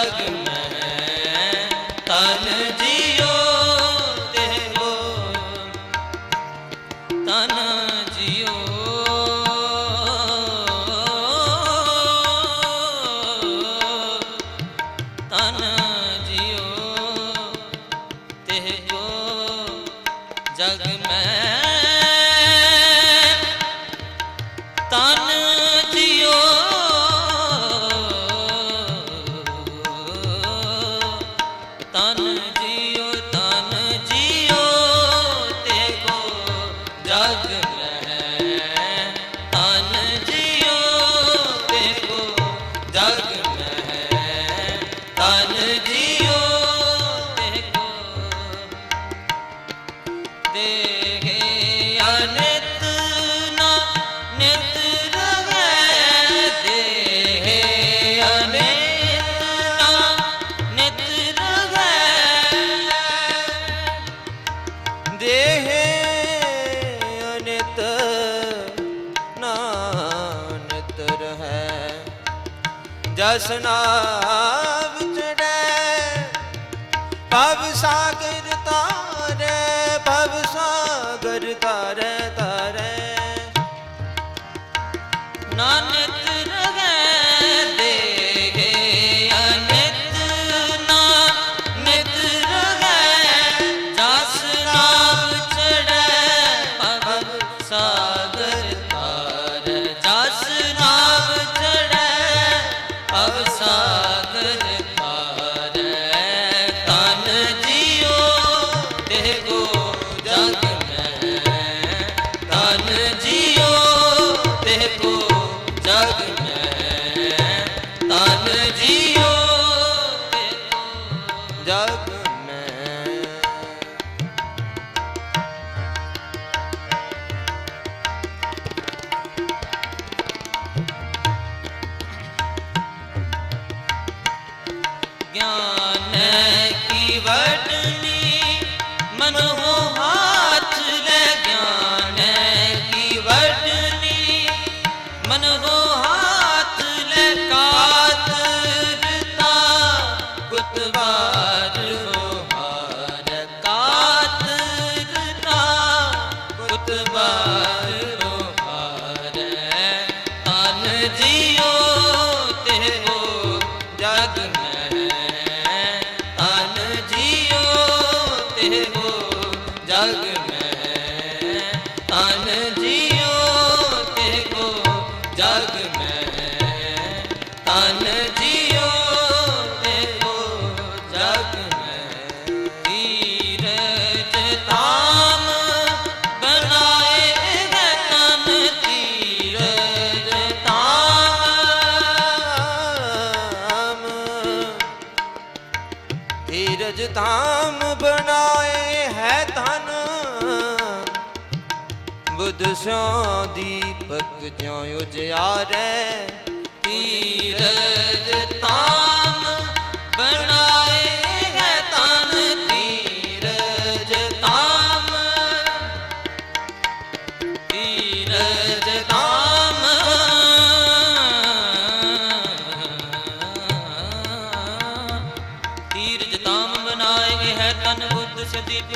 अग्न ਨਾਨਕ ਤਰਹਿ ਜਸ ਨਾਮ ਚੜੈ ਭਵ ਸਾਗਰ ਤਾਰੇ ਭਵ ਸਾਗਰ ਤਾਰੇ। ਜਗ ਗਿਆਨ ਦੇਵੋ ਜਗ ਜੀਓ ਦੇਵੋ ਜਗ ਮੈਂ ਤਨ ਜੀਓ ਜਗ ਮੈਂ ਧਾਮ ਬਣਾਏ ਹੈ ਧਨ ਬੁੱਧ ਸੋ ਦੀਪਕ ਜਿਉ ਉਜਿਆਰੇ ਤੀਰ ਧਾਮ ਬਣਾ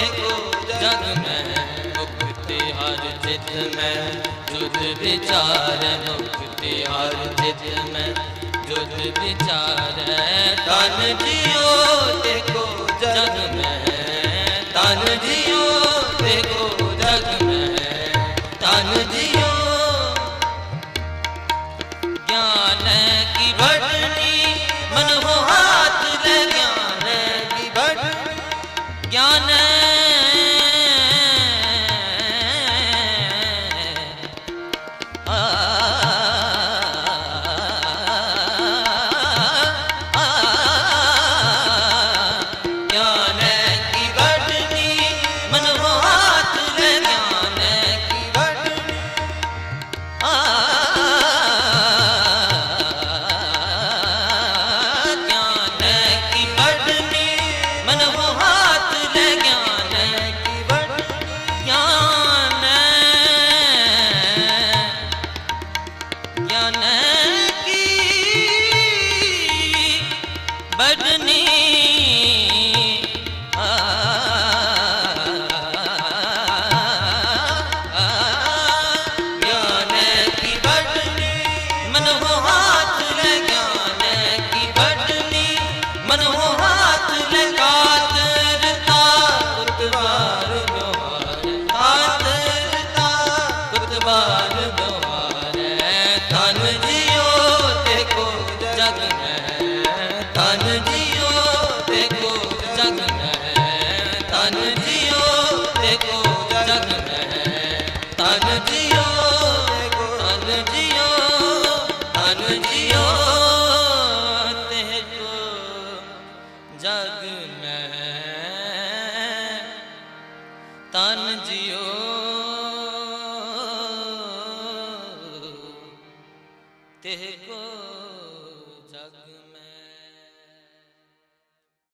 ਕੋ ਜਗ ਮੈਂ, ਮੁਕਤੀ ਹਰ ਚਿਤ ਮੈਂ। ਜੁਦ ਵਿਚਾਰ ਮੁਕਤੀ ਹਰ ਚਿਤ ਮੈਂ। ਜੁਦ ਵਿਚਾਰ ਤਨ ਜਿਉ ਤੇ ਕੋ ਜਗ ਮੈਂ। ਤਨ ਜਿਉ ਤੇ ਕੋ জিও